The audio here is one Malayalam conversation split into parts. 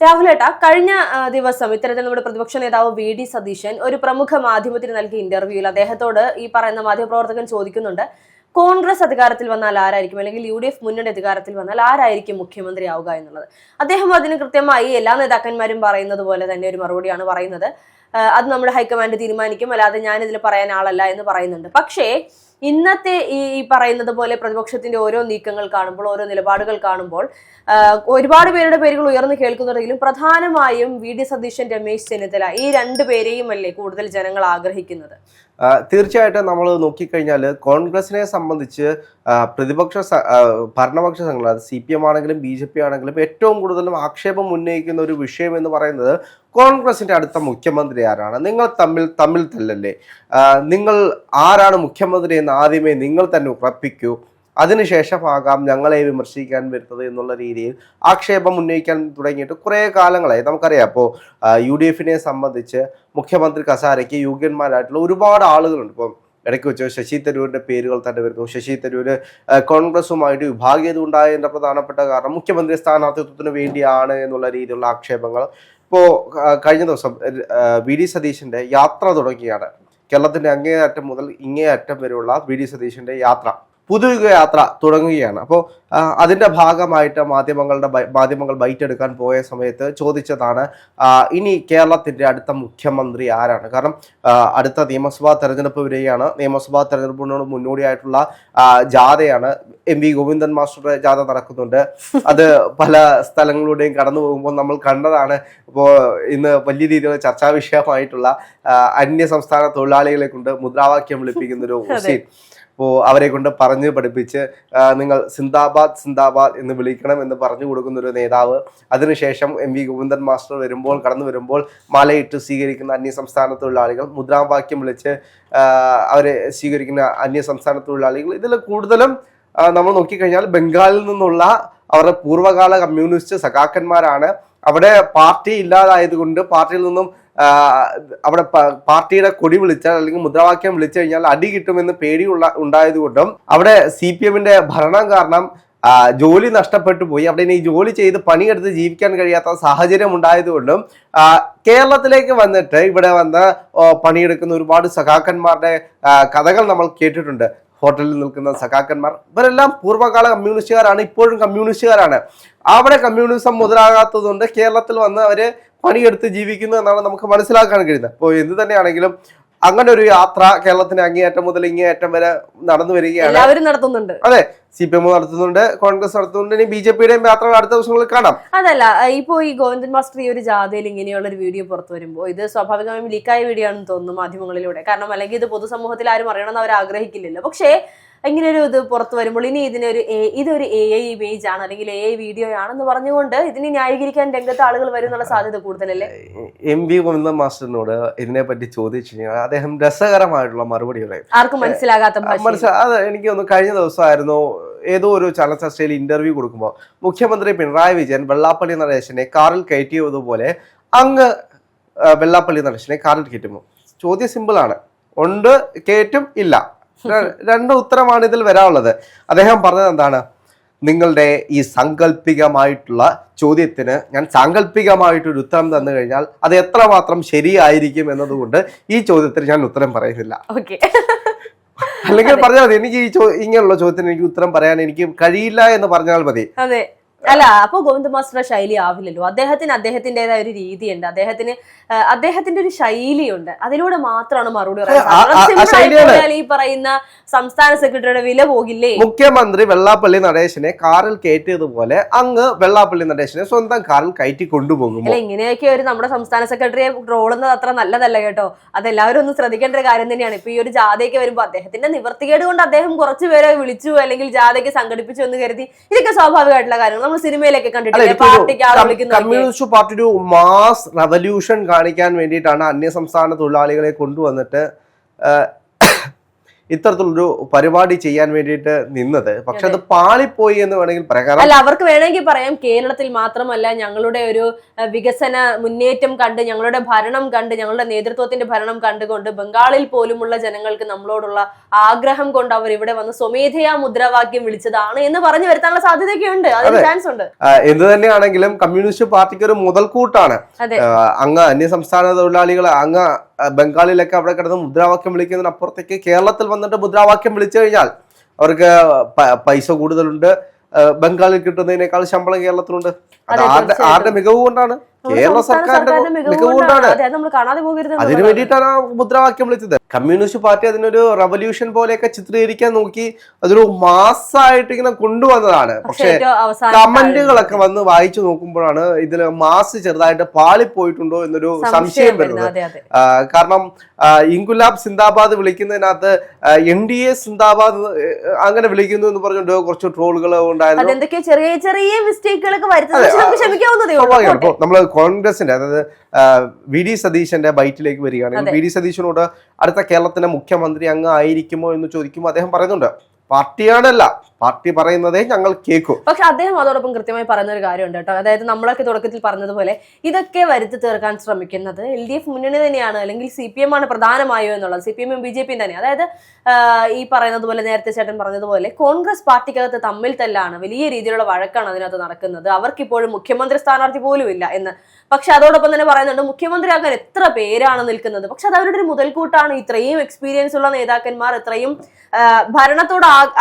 രാഹുലേട്ട കഴിഞ്ഞ ദിവസം ഇത്തരത്തിൽ നമ്മുടെ പ്രതിപക്ഷ നേതാവ് വി ഡി സതീശൻ ഒരു പ്രമുഖ മാധ്യമത്തിന് നൽകിയ ഇന്റർവ്യൂവിൽ അദ്ദേഹത്തോട് ഈ പറയുന്ന മാധ്യമപ്രവർത്തകൻ ചോദിക്കുന്നുണ്ട് കോൺഗ്രസ് അധികാരത്തിൽ വന്നാൽ ആരായിരിക്കും? അല്ലെങ്കിൽ യു ഡി എഫ് മുന്നണി അധികാരത്തിൽ വന്നാൽ ആരായിരിക്കും മുഖ്യമന്ത്രിയാവുക എന്നുള്ളത്? അദ്ദേഹം അതിന് കൃത്യമായി എല്ലാ നേതാക്കന്മാരും പറയുന്നത് പോലെ തന്നെ ഒരു മറുപടിയാണ് പറയുന്നത്. അത് നമ്മുടെ ഹൈക്കമാൻഡ് തീരുമാനിക്കും അല്ലാതെ ഞാനിതിൽ പറയാൻ ആളല്ല എന്ന് പറയുന്നുണ്ട്. പക്ഷേ ഇന്നത്തെ ഈ പറയുന്നത് പോലെ പ്രതിപക്ഷത്തിന്റെ ഓരോ നീക്കങ്ങൾ കാണുമ്പോൾ ഓരോ നിലപാടുകൾ കാണുമ്പോൾ ഒരുപാട് പേരുടെ പേരുകൾ ഉയർന്നു കേൾക്കുന്നുണ്ടെങ്കിലും പ്രധാനമായും വി ഡി സതീശൻ രമേശ് ചെന്നിത്തല ഈ രണ്ടു പേരെയും അല്ലേ കൂടുതൽ ജനങ്ങൾ ആഗ്രഹിക്കുന്നത്? തീർച്ചയായിട്ടും നമ്മൾ നോക്കിക്കഴിഞ്ഞാൽ കോൺഗ്രസിനെ സംബന്ധിച്ച് പ്രതിപക്ഷ ഭരണപക്ഷ സംഘടന അത് സി പി എം ആണെങ്കിലും ബി ജെ പി ആണെങ്കിലും ഏറ്റവും കൂടുതലും ആക്ഷേപം ഉന്നയിക്കുന്ന ഒരു വിഷയം എന്ന് പറയുന്നത് കോൺഗ്രസിന്റെ അടുത്ത മുഖ്യമന്ത്രി ആരാണ്? നിങ്ങൾ തമ്മിൽ തമ്മിൽ തല്ലല്ലേ? നിങ്ങൾ ആരാണ് മുഖ്യമന്ത്രി എന്ന് ആദ്യമേ നിങ്ങൾ തന്നെ ഉറപ്പിക്കൂ. അതിനുശേഷമാകാം ഞങ്ങളെ വിമർശിക്കാൻ വരുന്നത് എന്നുള്ള രീതിയിൽ ആക്ഷേപം ഉന്നയിക്കാൻ തുടങ്ങിയിട്ട് കുറേ കാലങ്ങളായി. നമുക്കറിയാം അപ്പോൾ യു ഡി എഫിനെ സംബന്ധിച്ച് മുഖ്യമന്ത്രി കസാരയ്ക്ക് യോഗ്യന്മാരായിട്ടുള്ള ഒരുപാട് ആളുകളുണ്ട്. ഇപ്പം ഇടയ്ക്ക് വെച്ച് ശശി തരൂരിന്റെ പേരുകൾ തന്നെ വരുന്നു. ശശി തരൂര് കോൺഗ്രസുമായിട്ട് വിഭാഗീയത ഉണ്ടായതിന്റെ പ്രധാനപ്പെട്ട കാരണം മുഖ്യമന്ത്രി സ്ഥാനാർത്ഥിത്വത്തിന് വേണ്ടിയാണ് എന്നുള്ള രീതിയിലുള്ള ആക്ഷേപങ്ങൾ. ഇപ്പോൾ കഴിഞ്ഞ ദിവസം വി ഡി സതീശന്റെ യാത്ര തുടങ്ങിയാണ്. കേരളത്തിന്റെ അങ്ങേയറ്റം മുതൽ ഇങ്ങേയറ്റം വരെയുള്ള വി ഡി സതീശന്റെ യാത്ര. പുതുയുഗ യാത്ര തുടങ്ങുകയാണ് അപ്പോൾ അതിന്റെ ഭാഗമായിട്ട് മാധ്യമങ്ങളുടെ മാധ്യമങ്ങൾ ബൈറ്റ് എടുക്കാൻ പോയ സമയത്ത് ചോദിച്ചതാണ് ഇനി കേരളത്തിന്റെ അടുത്ത മുഖ്യമന്ത്രി ആരാണ്? കാരണം അടുത്ത നിയമസഭാ തെരഞ്ഞെടുപ്പ് വരികയാണ്. നിയമസഭാ തെരഞ്ഞെടുപ്പിനോട് മുന്നോടിയായിട്ടുള്ള ജാഥയാണ് എം വി ഗോവിന്ദൻ മാസ്റ്ററുടെ ജാഥ നടക്കുന്നുണ്ട്. അത് പല സ്ഥലങ്ങളിലൂടെയും കടന്നു പോകുമ്പോൾ നമ്മൾ കണ്ടതാണ്. ഇപ്പോൾ ഇന്ന് വലിയ രീതിയിലുള്ള ചർച്ചാ വിഷയമായിട്ടുള്ള അന്യ സംസ്ഥാന തൊഴിലാളികളെ കൊണ്ട് മുദ്രാവാക്യം വിളിപ്പിക്കുന്ന ഒരു. സീൻ അപ്പോൾ അവരെ കൊണ്ട് പറഞ്ഞ് പഠിപ്പിച്ച് നിങ്ങൾ സിന്ദാബാദ് സിന്ദാബാദ് എന്ന് വിളിക്കണം എന്ന് പറഞ്ഞു കൊടുക്കുന്ന ഒരു നേതാവ്. അതിനുശേഷം എം വി ഗോവിന്ദൻ മാസ്റ്റർ വരുമ്പോൾ കടന്നു വരുമ്പോൾ മാലയിട്ട് സ്വീകരിക്കുന്ന അന്യ സംസ്ഥാന തൊഴിലാളികൾ മുദ്രാവാക്യം വിളിച്ച് അവരെ സ്വീകരിക്കുന്ന അന്യ സംസ്ഥാന തൊഴിലാളികൾ ഇതിൽ കൂടുതലും നമ്മൾ നോക്കിക്കഴിഞ്ഞാൽ ബംഗാളിൽ നിന്നുള്ള അവരുടെ പൂർവകാല കമ്മ്യൂണിസ്റ്റ് സഖാക്കന്മാരാണ്. അവിടെ പാർട്ടി ഇല്ലാതായത് കൊണ്ട് പാർട്ടിയിൽ നിന്നും അവിടെ പാർട്ടിയുടെ കൊടി വിളിച്ചാൽ അല്ലെങ്കിൽ മുദ്രാവാക്യം വിളിച്ചു കഴിഞ്ഞാൽ അടി കിട്ടുമെന്ന് പേടിയുള്ള ഉണ്ടായതുകൊണ്ടും അവിടെ സി പി എമ്മിന്റെ ഭരണം കാരണം ജോലി നഷ്ടപ്പെട്ടു പോയി. അവിടെ ഇനി ജോലി ചെയ്ത് പണിയെടുത്ത് ജീവിക്കാൻ കഴിയാത്ത സാഹചര്യം ഉണ്ടായതുകൊണ്ടും കേരളത്തിലേക്ക് വന്നിട്ട് ഇവിടെ വന്ന് പണിയെടുക്കുന്ന ഒരുപാട് സഖാക്കന്മാരുടെ കഥകൾ നമ്മൾ കേട്ടിട്ടുണ്ട്. ഹോട്ടലിൽ നിൽക്കുന്ന സഖാക്കന്മാർ. ഇവരെല്ലാം പൂർവകാല കമ്മ്യൂണിസ്റ്റുകാരാണ് ഇപ്പോഴും കമ്മ്യൂണിസ്റ്റുകാരാണ്. അവിടെ കമ്മ്യൂണിസം മുതലാകാത്തതുകൊണ്ട് കേരളത്തിൽ വന്ന് അവർ പണിയെടുത്ത് ജീവിക്കുന്നു എന്നാണ് നമുക്ക് മനസ്സിലാക്കാൻ കഴിയുന്നത്. അപ്പോൾ എന്ത് തന്നെയാണെങ്കിലും അങ്ങനെ ഒരു യാത്ര കേരളത്തിന് അങ്ങേയറ്റം മുതൽ ഇങ്ങേയറ്റം വരെ നടന്നു വരികയാണ്. എല്ലാവരും നടത്തുന്നുണ്ട്. അതെ സി പി എം നടത്തുന്നുണ്ട് കോൺഗ്രസ് നടത്തുന്നുണ്ട്. ഇനി ബി ജെ പിയുടെയും യാത്ര അടുത്ത ദിവസങ്ങളിൽ കാണാം. അതല്ല ഇപ്പോ ഈ ഗോവിന്ദൻ മാസ്റ്റർ ഈ ഒരു ജാഥയിൽ ഇങ്ങനെയുള്ള ഒരു വീഡിയോ പുറത്തു വരുമ്പോൾ ഇത് സ്വാഭാവികമായും ലീക്കായ വീഡിയോ ആണെന്ന് തോന്നുന്നു മാധ്യമങ്ങളിലൂടെ. കാരണം അല്ലെങ്കിൽ ഇത് പൊതുസമൂഹത്തിൽ ആരും അറിയണമെന്ന് അവർ ആഗ്രഹിക്കില്ലല്ലോ. പക്ഷേ ഇങ്ങനെ ഒരു ഇത് പുറത്തു വരുമ്പോൾ ഇനി ഇതിനൊരു എ ഇതൊരു എ ഐ ഇമേജ് ആണ് അല്ലെങ്കിൽ എ ഐ വീഡിയോ ആണെന്ന് പറഞ്ഞുകൊണ്ട് ഇതിനെ ന്യായീകരിക്കാൻ രംഗത്ത് ആളുകൾ വരുന്നുള്ള സാധ്യത കൂടുതലല്ലേ? എം വി ഗോവിന്ദ മാസ്റ്ററിനോട് ഇതിനെ പറ്റി ചോദിച്ചു കഴിഞ്ഞാൽ അദ്ദേഹം രസകരമായിട്ടുള്ള മറുപടി പറയും. ആർക്കും മനസ്സിലാകാത്ത അത് എനിക്ക് ഒന്ന് കഴിഞ്ഞ ദിവസമായിരുന്നു ഏതോ ഒരു ചലച്ചിത്രയിൽ ഇന്റർവ്യൂ കൊടുക്കുമ്പോൾ മുഖ്യമന്ത്രി പിണറായി വിജയൻ വെള്ളാപ്പള്ളി നടേശനെ കാറിൽ കയറ്റിയതുപോലെ അങ്ങ് വെള്ളാപ്പള്ളി നടേശനെ കാറിൽ കയറ്റുമോ ചോദ്യം സിമ്പിൾ ആണ്. ഉണ്ട് കയറ്റും ഇല്ല. രണ്ട് ഉത്തരമാണ് ഇതിൽ വരാനുള്ളത്. അദ്ദേഹം പറഞ്ഞത് എന്താണ്? നിങ്ങളുടെ ഈ സാങ്കല്പികമായിട്ടുള്ള ചോദ്യത്തിന് ഞാൻ സാങ്കല്പികമായിട്ടൊരു ഉത്തരം തന്നു കഴിഞ്ഞാൽ അത് എത്രമാത്രം ശരിയായിരിക്കും എന്നതുകൊണ്ട് ഈ ചോദ്യത്തിന് ഞാൻ ഉത്തരം പറയുന്നില്ല. ഓക്കെ. അല്ലെങ്കിൽ പറഞ്ഞാൽ മതി എനിക്ക് ഈ ചോ- ഇങ്ങനെയുള്ള ചോദ്യത്തിന് എനിക്ക് ഉത്തരം പറയാൻ എനിക്ക് കഴിയില്ല എന്ന് പറഞ്ഞാൽ മതി. അല്ല അപ്പൊ ഗോവിന്ദ മാസ്റ്ററുടെ ശൈലി ആവില്ലല്ലോ. അദ്ദേഹത്തിന് അദ്ദേഹത്തിന്റേതായ ഒരു രീതിയുണ്ട്. അദ്ദേഹത്തിന് അദ്ദേഹത്തിന്റെ ഒരു ശൈലിയുണ്ട്. അതിലൂടെ മാത്രമാണ് മറുപടി. ഈ പറയുന്ന സംസ്ഥാന സെക്രട്ടറിയുടെ വില പോകില്ലേ? മുഖ്യമന്ത്രി വെള്ളാപ്പള്ളി നടേശനെ കാറിൽ കയറ്റിയതുപോലെ അങ്ങ് വെള്ളാപ്പള്ളി നടേശനെ സ്വന്തം കാറിൽ കയറ്റി കൊണ്ടുപോകും അല്ല ഇങ്ങനെയൊക്കെ ഒരു നമ്മുടെ സംസ്ഥാന സെക്രട്ടറിയെ ട്രോളുന്നത് അത്ര നല്ലതല്ല കേട്ടോ. അതെല്ലാവരും ഒന്ന് ശ്രദ്ധിക്കേണ്ട ഒരു കാര്യം തന്നെയാണ്. ഇപ്പൊ ഈ ഒരു ജാഥയൊക്കെ വരുമ്പോ അദ്ദേഹത്തിന്റെ നിവർത്തികേട് കൊണ്ട് അദ്ദേഹം കുറച്ചുപേരെ വിളിച്ചു അല്ലെങ്കിൽ ജാഥയ്ക്ക് സംഘടിപ്പിച്ചു എന്ന് കരുതി ഇതൊക്കെ സ്വാഭാവികമായിട്ടുള്ള കാര്യങ്ങൾ നമ്മൾ സിനിമയിലൊക്കെ കണ്ടിട്ടില്ലേ? കമ്മ്യൂണിസ്റ്റ് പാർട്ടി ഒരു മാസ് റവല്യൂഷൻ കാണിക്കാൻ വേണ്ടിയിട്ടാണ് അന്യ സംസ്ഥാന തൊഴിലാളികളെ കൊണ്ടുവന്നിട്ട് ഇത്തരത്തിലൊരു പരിപാടി ചെയ്യാൻ വേണ്ടിയിട്ട് നിന്നത്. പക്ഷെ അത് പാളിപ്പോയി എന്ന് വേണമെങ്കിൽ പറയാം. അല്ല അവർക്ക് വേണമെങ്കിൽ പറയാം കേരളത്തിൽ മാത്രമല്ല ഞങ്ങളുടെ ഒരു വികസന മുന്നേറ്റം കണ്ട് ഞങ്ങളുടെ ഭരണം കണ്ട് ഞങ്ങളുടെ നേതൃത്വത്തിന്റെ ഭരണം കണ്ടുകൊണ്ട് ബംഗാളിൽ പോലുമുള്ള ജനങ്ങൾക്ക് നമ്മളോടുള്ള ആഗ്രഹം കൊണ്ട് അവർ ഇവിടെ വന്ന് സ്വമേധയാ മുദ്രാവാക്യം വിളിച്ചതാണ് എന്ന് പറഞ്ഞു വരുത്താനുള്ള സാധ്യതയൊക്കെ ഉണ്ട് അതിന് ചാൻസ് ഉണ്ട്. എന്ത് തന്നെയാണെങ്കിലും കമ്മ്യൂണിസ്റ്റ് പാർട്ടിക്ക് ഒരു മുതൽക്കൂട്ടാണ്. അങ്ങ് അന്യ സംസ്ഥാന തൊഴിലാളികൾ അങ്ങ് ബംഗാളിലൊക്കെ അവിടെ കിടന്ന് മുദ്രാവാക്യം വിളിക്കുന്നതിനപ്പുറത്തേക്ക് കേരളത്തിൽ വന്നിട്ട് മുദ്രാവാക്യം വിളിച്ചു കഴിഞ്ഞാൽ അവർക്ക് പൈസ കൂടുതലുണ്ട്. ബംഗാളിൽ കിട്ടുന്നതിനേക്കാൾ ശമ്പളം കേരളത്തിലുണ്ട്. അത് ആരുടെ ആരുടെ മികവ് കൊണ്ടാണ്? കേരള സർക്കാരിന്റെ മികവുകൊണ്ടാണ്. അതിനു. വേണ്ടിയിട്ടാണ് ആ മുദ്രാവാക്യം വിളിച്ചത്. കമ്മ്യൂണിസ്റ്റ് പാർട്ടി അതിനൊരു റവല്യൂഷൻ പോലെയൊക്കെ ചിത്രീകരിക്കാൻ നോക്കി അതൊരു മാസ്സായിട്ട് ഇങ്ങനെ കൊണ്ടുവന്നതാണ്. പക്ഷേ കമന്റുകളൊക്കെ വന്ന് വായിച്ചു നോക്കുമ്പോഴാണ് ഇതിൽ മാസ് ചെറുതായിട്ട് പാളിപ്പോയിട്ടുണ്ടോ എന്നൊരു സംശയം വരുന്നത്. കാരണം ഇൻകുലാബ് സിന്ദാബാദ് വിളിക്കുന്നതിനകത്ത് എൻ ഡി എ സിന്ദാബാദ് അങ്ങനെ വിളിക്കുന്നു എന്ന് പറഞ്ഞുകൊണ്ട് കുറച്ച് ട്രോളുകൾ ഉണ്ടായിരുന്നു. ചെറിയ ചെറിയ മിസ്റ്റേക്കുകളൊക്കെ നമ്മൾ കോൺഗ്രസിന്റെ അതായത് വി ഡി സതീശന്റെ ബൈറ്റിലേക്ക് വരികയാണെങ്കിൽ. വി ഡി സതീശനോട് അടുത്ത കേരളത്തിന്റെ മുഖ്യമന്ത്രി അങ്ങ് ആയിരിക്കുമോ എന്ന് ചോദിക്കുമ്പോൾ അദ്ദേഹം പറയുന്നുണ്ട് പാർട്ടിയാണല്ല പാർട്ടി പറയുന്നതേ ഞങ്ങൾ കേൾക്കും. പക്ഷെ അദ്ദേഹം അതോടൊപ്പം കൃത്യമായി പറയുന്ന ഒരു കാര്യമുണ്ട് കേട്ടോ. അതായത് നമ്മളൊക്കെ തുടക്കത്തിൽ പറഞ്ഞതുപോലെ ഇതൊക്കെ വരുത്തി തീർക്കാൻ ശ്രമിക്കുന്നത് എൽ ഡി എഫ് മുന്നണി തന്നെയാണ് അല്ലെങ്കിൽ സി പി എം ആണ് പ്രധാനമായോ എന്നുള്ളത്. സി പി എമ്മും ബി ജെ പിയും തന്നെ. അതായത് ഈ പറയുന്നത് പോലെ നേരത്തെ ചേട്ടൻ പറഞ്ഞതുപോലെ കോൺഗ്രസ് പാർട്ടിക്കകത്ത് തമ്മിൽ തല്ലാണ്. വലിയ രീതിയിലുള്ള വഴക്കാണ് അതിനകത്ത് നടക്കുന്നത്. അവർക്കിപ്പോഴും മുഖ്യമന്ത്രി സ്ഥാനാർത്ഥി പോലും ഇല്ല എന്ന്. പക്ഷെ അതോടൊപ്പം തന്നെ പറയുന്നുണ്ട് മുഖ്യമന്ത്രി ആകാൻ എത്ര പേരാണ് നിൽക്കുന്നത്? പക്ഷെ അത് അവരുടെ ഒരു മുതൽക്കൂട്ടാണ്. ഇത്രയും എക്സ്പീരിയൻസ് ഉള്ള നേതാക്കന്മാർ ഇത്രയും ഭരണത്തോട് ആ-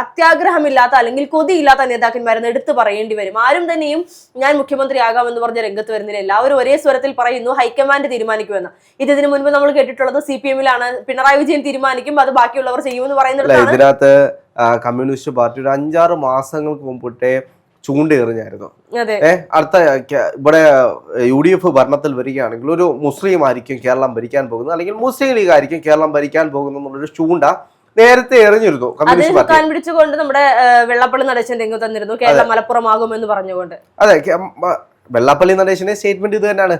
അത്യാഗ്രഹമില്ലാത്ത അല്ലെങ്കിൽ കൊതിയില്ലാത്ത നേതാക്കന്മാരെന്ന് എടുത്തു പറയേണ്ടി വരും. ആരും തന്നെയും ഞാൻ മുഖ്യമന്ത്രിയാകാമെന്ന് പറഞ്ഞ രംഗത്ത് വരുന്നില്ല. എല്ലാവരും ഒരേ സ്വരത്തിൽ പറയുന്നു ഹൈക്കമാൻഡ് തീരുമാനിക്കുമെന്ന്. ഇത് ഇതിനു മുൻപ് നമ്മൾ കേട്ടിട്ടുള്ളത് സി പി എമ്മിലാണ്. പിണറായി വിജയൻ തീരുമാനിക്കും അത് ബാക്കിയുള്ളവർ ചെയ്യുമെന്ന് പറയുന്നത് ഇതിനകത്ത് കമ്മ്യൂണിസ്റ്റ് പാർട്ടി ഒരു അഞ്ചാറ് മാസങ്ങൾക്ക് മുമ്പിട്ടേ ചൂണ്ടെറിഞ്ഞായിരുന്നു അതെ. ഏഹ് അടുത്ത ഇവിടെ യു ഡി എഫ് ഭരണത്തിൽ വരികയാണെങ്കിൽ ഒരു മുസ്ലിം ആയിരിക്കും കേരളം ഭരിക്കാൻ പോകുന്നത് അല്ലെങ്കിൽ മുസ്ലിം ലീഗ് ആയിരിക്കും കേരളം ഭരിക്കാൻ പോകുന്നത് എന്നുള്ളൊരു ചൂണ്ട നേരത്തെ എറിഞ്ഞിരുന്നു കമ്മ്യൂണിസ്റ്റ് പാർട്ടി. പിടിച്ചുകൊണ്ട് നമ്മുടെ വെള്ളപ്പള്ളി നടേശൻ രംഗത്ത് തന്നിരുന്നു കേരളം മലപ്പുറമാകുമെന്ന് പറഞ്ഞുകൊണ്ട്. അതെ വെള്ളപ്പള്ളി നടേശന്റെ സ്റ്റേറ്റ്മെന്റ് ഇത് തന്നെയാണ്.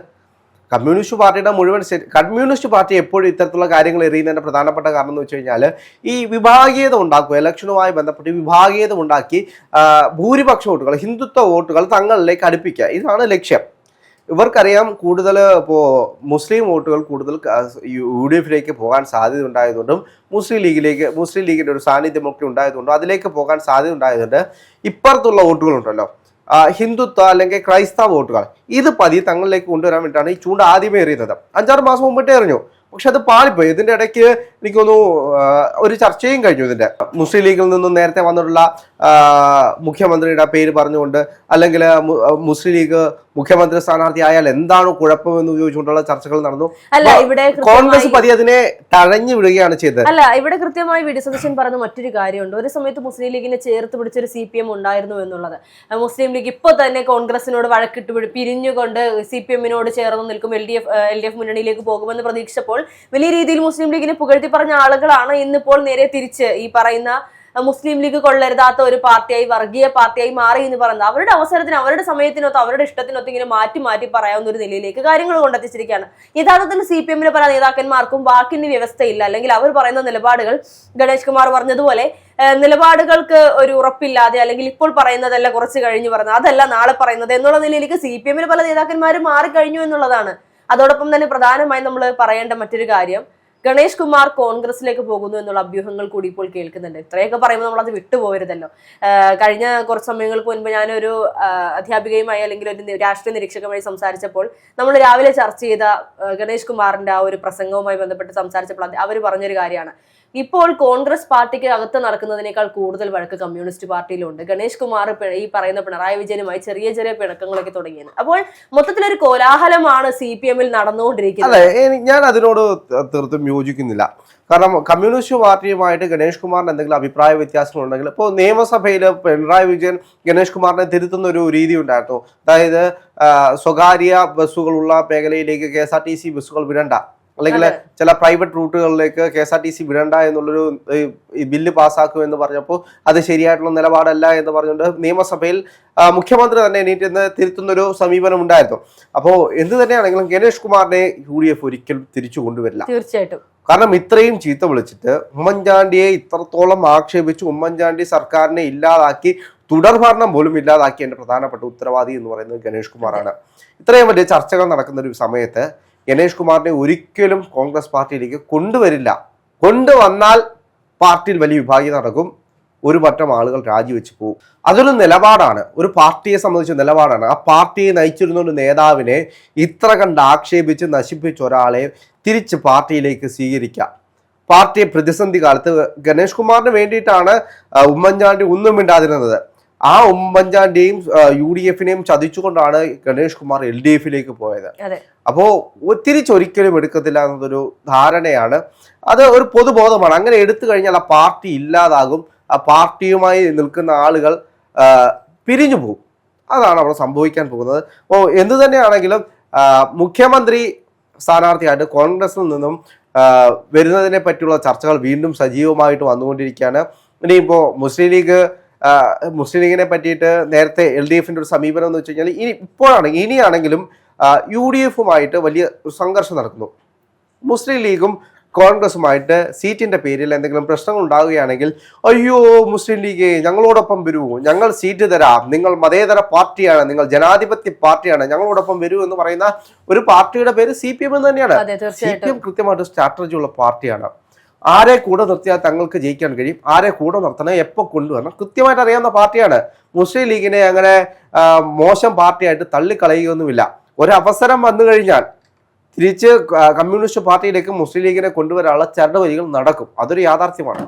കമ്മ്യൂണിസ്റ്റ് പാർട്ടിയുടെ മുഴുവൻ സ്റ്റേ- കമ്മ്യൂണിസ്റ്റ് പാർട്ടി എപ്പോഴും ഇത്തരത്തിലുള്ള കാര്യങ്ങൾ എറിയുന്നതിന്റെ പ്രധാനപ്പെട്ട കാരണം എന്ന് വെച്ച് കഴിഞ്ഞാൽ ഈ വിഭാഗീയത ഉണ്ടാക്കുക ഇലക്ഷനുമായി ബന്ധപ്പെട്ട് വിഭാഗീയത ഉണ്ടാക്കി ഭൂരിപക്ഷ വോട്ടുകൾ ഹിന്ദുത്വ വോട്ടുകൾ തങ്ങളിലേക്ക് അടുപ്പിക്കുക ഇതാണ് ലക്ഷ്യം. ഇവർക്കറിയാം കൂടുതൽ ഇപ്പോൾ മുസ്ലിം വോട്ടുകൾ കൂടുതൽ യു ഡി എഫിലേക്ക് പോകാൻ സാധ്യത ഉണ്ടായതുകൊണ്ടും മുസ്ലിം ലീഗിലേക്ക് മുസ്ലിം ലീഗിന്റെ ഒരു സാന്നിധ്യമൊക്കെ ഉണ്ടായതുകൊണ്ടും അതിലേക്ക് പോകാൻ സാധ്യത ഉണ്ടായതുകൊണ്ട് ഇപ്പുറത്തുള്ള വോട്ടുകളുണ്ടല്ലോ. ഹിന്ദുത്വ അല്ലെങ്കിൽ ക്രൈസ്തവ വോട്ടുകൾ. ഇത് പതി തങ്ങളിലേക്ക് കൊണ്ടുവരാൻ വേണ്ടിയിട്ടാണ് ഈ ചൂണ്ട ആദ്യമേ എറിയുന്നത്. അഞ്ചാറ് മാസം മുമ്പിട്ടേ എറിഞ്ഞു. പക്ഷെ അത് പാളിപ്പോയി. ഇതിന്റെ ഇടയ്ക്ക് എനിക്കൊന്നു ഒരു ചർച്ചയും കഴിഞ്ഞു ഇതിന്റെ. മുസ്ലിം ലീഗിൽ നിന്നും നേരത്തെ വന്നിട്ടുള്ള മുഖ്യമന്ത്രിയുടെ പേര് പറഞ്ഞുകൊണ്ട് അല്ലെങ്കിൽ മുസ്ലിം ലീഗ് മുഖ്യമന്ത്രി സ്ഥാനാർത്ഥി ആയാൽ എന്താണ് കുഴപ്പമെന്ന് ചോദിച്ചുകൊണ്ടുള്ള ചർച്ചകൾ നടന്നു. അല്ല ഇവിടെ കോൺഗ്രസ് പതി അതിനെ തഴഞ്ഞു വിടുകയാണ് ചെയ്തത്. അല്ല ഇവിടെ കൃത്യമായി വി ഡി സതീശൻ പറഞ്ഞ മറ്റൊരു കാര്യമുണ്ട്. ഒരു സമയത്ത് മുസ്ലിം ലീഗിനെ ചേർത്ത് പിടിച്ചൊരു സി പി എം ഉണ്ടായിരുന്നു എന്നുള്ളത്. മുസ്ലിം ലീഗ് ഇപ്പോൾ തന്നെ കോൺഗ്രസിനോട് വഴക്കിട്ട് പിരിഞ്ഞുകൊണ്ട് സി പി എമ്മിനോട് ചേർന്ന് നിൽക്കും. L D F L D F മുന്നണിയിലേക്ക് പോകുമെന്ന് പ്രതീക്ഷിച്ചപ്പോൾ വലിയ രീതിയിൽ മുസ്ലിം ലീഗിനെ പുകഴ്ത്തി പറഞ്ഞ ആളുകളാണ് ഇന്നിപ്പോൾ നേരെ തിരിച്ച് ഈ പറയുന്ന മുസ്ലിം ലീഗ് കൊള്ളരുതാത്ത ഒരു പാർട്ടിയായി വർഗീയ പാർട്ടിയായി മാറി എന്ന് പറയുന്നത്. അവരുടെ അവസരത്തിന് അവരുടെ സമയത്തിനൊത്ത് അവരുടെ ഇഷ്ടത്തിനൊത്ത് ഇങ്ങനെ മാറ്റി മാറ്റി പറയാവുന്ന ഒരു നിലയിലേക്ക് കാര്യങ്ങൾ കൊണ്ടെത്തിച്ചിരിക്കുകയാണ്. യഥാർത്ഥത്തിൽ സി പി എമ്മിന് പല നേതാക്കന്മാർക്കും വാക്കിന് വ്യവസ്ഥയില്ല. അല്ലെങ്കിൽ അവർ പറയുന്ന നിലപാടുകൾ ഗണേഷ് കുമാർ പറഞ്ഞതുപോലെ നിലപാടുകൾക്ക് ഒരു ഉറപ്പില്ലാതെ അല്ലെങ്കിൽ ഇപ്പോൾ പറയുന്നതല്ല കുറച്ച് കഴിഞ്ഞു പറഞ്ഞത് അതല്ല നാളെ പറയുന്നത് എന്നുള്ള നിലയിലേക്ക് സി പി എമ്മിന് പല നേതാക്കന്മാരും മാറിക്കഴിഞ്ഞു എന്നുള്ളതാണ്. അതോടൊപ്പം തന്നെ പ്രധാനമായും നമ്മൾ പറയേണ്ട മറ്റൊരു കാര്യം ഗണേഷ് കുമാർ കോൺഗ്രസിലേക്ക് പോകുന്നു എന്നുള്ള അഭ്യൂഹങ്ങൾ കൂടി ഇപ്പോൾ കേൾക്കുന്നുണ്ട്. ഇത്രയൊക്കെ പറയുമ്പോൾ നമ്മൾ അത് വിട്ടുപോകരുതല്ലോ കഴിഞ്ഞ കുറച്ച് സമയങ്ങൾക്ക് മുൻപ് ഞാനൊരു അധ്യാപികയുമായി അല്ലെങ്കിൽ ഒരു രാഷ്ട്രീയ നിരീക്ഷകമായി സംസാരിച്ചപ്പോൾ നമ്മൾ രാവിലെ ചർച്ച ചെയ്ത ഗണേഷ് കുമാറിന്റെ ആ ഒരു പ്രസംഗവുമായി ബന്ധപ്പെട്ട് സംസാരിച്ചപ്പോൾ അവർ പറഞ്ഞൊരു കാര്യമാണ്. ഇപ്പോൾ കോൺഗ്രസ് പാർട്ടിക്ക് അകത്ത് നടക്കുന്നതിനേക്കാൾ കൂടുതൽ വഴക്ക് കമ്മ്യൂണിസ്റ്റ് പാർട്ടിയിലുണ്ട്. ഗണേഷ് കുമാർ ഈ പറയുന്ന പിണറായി വിജയനുമായി ചെറിയ ചെറിയ പിണക്കങ്ങളൊക്കെ തുടങ്ങിയത്. അപ്പോൾ മൊത്തത്തിലൊരു കോലാഹലമാണ് സി പി എമ്മിൽ നടന്നുകൊണ്ടിരിക്കുന്നത്. അതെ ഞാൻ അതിനോട് തീർത്തും യോജിക്കുന്നില്ല. കാരണം കമ്മ്യൂണിസ്റ്റ് പാർട്ടിയുമായിട്ട് ഗണേഷ് കുമാറിന് എന്തെങ്കിലും അഭിപ്രായ വ്യത്യാസങ്ങളുണ്ടെങ്കിൽ ഇപ്പോൾ നിയമസഭയിൽ പിണറായി വിജയൻ ഗണേഷ് കുമാറിനെ തിരുത്തുന്ന ഒരു രീതി ഉണ്ടായിരുന്നു. അതായത് സ്വകാര്യ ബസ്സുകളുള്ള മേഖലയിലേക്ക് K S R T C ബസ്സുകൾ വിടണ്ട. അല്ലെങ്കിൽ ചില private റൂട്ടുകളിലേക്ക് K S R T C വിടണ്ട എന്നുള്ളൊരു ബില്ല് പാസ്സാക്കും എന്ന് പറഞ്ഞപ്പോൾ അത് ശരിയായിട്ടുള്ള നിലപാടല്ല എന്ന് പറഞ്ഞുകൊണ്ട് നിയമസഭയിൽ മുഖ്യമന്ത്രി തന്നെ എണീറ്റ് നിന്ന് തിരുത്തുന്ന ഒരു സമീപനം ഉണ്ടായിരുന്നു. അപ്പോൾ എന്ത് തന്നെയാണെങ്കിലും ഗണേഷ് കുമാറിനെ യു ഡി എഫ് ഒരിക്കലും തിരിച്ചു കൊണ്ടുവരില്ല. തീർച്ചയായിട്ടും. കാരണം ഇത്രയും ചീത്ത വിളിച്ചിട്ട് ഉമ്മൻചാണ്ടിയെ ഇത്രത്തോളം ആക്ഷേപിച്ച് ഉമ്മൻചാണ്ടി സർക്കാരിനെ ഇല്ലാതാക്കി തുടർഭരണം പോലും ഇല്ലാതാക്കിയതിന്റെ പ്രധാനപ്പെട്ട ഉത്തരവാദി എന്ന് പറയുന്നത് ഗണേഷ് കുമാറാണ്. ഇത്രയും വലിയ ചർച്ചകൾ നടക്കുന്ന ഒരു സമയത്ത് ഗണേഷ് കുമാറിനെ ഒരിക്കലും കോൺഗ്രസ് പാർട്ടിയിലേക്ക് കൊണ്ടുവരില്ല. കൊണ്ടുവന്നാൽ പാർട്ടിയിൽ വലിയ വിഭാഗീയത നടക്കും. ഒരു പറ്റം ആളുകൾ രാജിവെച്ച് പോകും അതൊരു നിലപാടാണ്. ഒരു പാർട്ടിയെ സംബന്ധിച്ച നിലപാടാണ്. ആ പാർട്ടിയെ നയിച്ചിരുന്ന ഒരു നേതാവിനെ ഇത്ര കണ്ട് ആക്ഷേപിച്ച് നശിപ്പിച്ച ഒരാളെ തിരിച്ച് പാർട്ടിയിലേക്ക് സ്വീകരിക്കാം. പാർട്ടിയെ പ്രതിസന്ധി കാലത്ത് ഗണേഷ് കുമാറിന് വേണ്ടിയിട്ടാണ് ഉമ്മൻചാണ്ടി ഒന്നും മിണ്ടാതിരുന്നത്. ആ ഉമ്മൻചാണ്ടിയെയും യു ഡി എഫിനെയും ചതിച്ചുകൊണ്ടാണ് ഗണേഷ് കുമാർ എൽ ഡി എഫിലേക്ക് പോയത്. അപ്പോ ഒത്തിരി തിരിച്ചൊരിക്കലും എടുക്കത്തില്ല എന്നതൊരു ധാരണയാണ്. അത് ഒരു പൊതുബോധമാണ്. അങ്ങനെ എടുത്തു കഴിഞ്ഞാൽ ആ പാർട്ടി ഇല്ലാതാകും. ആ പാർട്ടിയുമായി നിൽക്കുന്ന ആളുകൾ പിരിഞ്ഞു പോകും. അതാണ് അവിടെ സംഭവിക്കാൻ പോകുന്നത്. അപ്പോൾ എന്തു തന്നെയാണെങ്കിലും മുഖ്യമന്ത്രി സ്ഥാനാർത്ഥിയായിട്ട് കോൺഗ്രസിൽ നിന്നും വരുന്നതിനെ പറ്റിയുള്ള ചർച്ചകൾ വീണ്ടും സജീവമായിട്ട് വന്നുകൊണ്ടിരിക്കുകയാണ്. ഇനിയിപ്പോൾ മുസ്ലിം ലീഗ് മുസ്ലിം ലീഗിനെ പറ്റിയിട്ട് നേരത്തെ എൽ ഡി എഫിന്റെ ഒരു സമീപനം എന്ന് വെച്ച് കഴിഞ്ഞാൽ ഇനി ഇപ്പോഴാണെങ്കിൽ ഇനിയാണെങ്കിലും യു ഡി എഫുമായിട്ട് വലിയ സംഘർഷം നടക്കുന്നു. മുസ്ലിം ലീഗും കോൺഗ്രസുമായിട്ട് സീറ്റിന്റെ പേരിൽ എന്തെങ്കിലും പ്രശ്നങ്ങൾ ഉണ്ടാവുകയാണെങ്കിൽ അയ്യോ മുസ്ലിം ലീഗ് ഞങ്ങളോടൊപ്പം വരൂ. ഞങ്ങൾ സീറ്റ് തരാം. നിങ്ങൾ മതേതര പാർട്ടിയാണ്. നിങ്ങൾ ജനാധിപത്യ പാർട്ടിയാണ്. ഞങ്ങളോടൊപ്പം വരൂ എന്ന് പറയുന്ന ഒരു പാർട്ടിയുടെ പേര് സി പി എം എന്ന് തന്നെയാണ്. സി പി എം കൃത്യമായിട്ട് സ്ട്രാറ്റജി ഉള്ള പാർട്ടിയാണ്. ആരെ കൂടെ നിർത്തിയാൽ തങ്ങൾക്ക് ജയിക്കാൻ കഴിയും? ആരെ കൂടെ നിർത്തണം? എപ്പോൾ കൊണ്ടുവരണം? കൃത്യമായിട്ട് അറിയാവുന്ന പാർട്ടിയാണ്. മുസ്ലിം ലീഗിനെ അങ്ങനെ മോശം പാർട്ടിയായിട്ട് തള്ളിക്കളയുകയൊന്നുമില്ല. ഒരവസരം വന്നു കഴിഞ്ഞാൽ തിരിച്ച് കമ്മ്യൂണിസ്റ്റ് പാർട്ടിയിലേക്ക് മുസ്ലിം ലീഗിനെ കൊണ്ടുവരാനുള്ള ചരടുവലികൾ നടക്കും. അതൊരു യാഥാർത്ഥ്യമാണ്.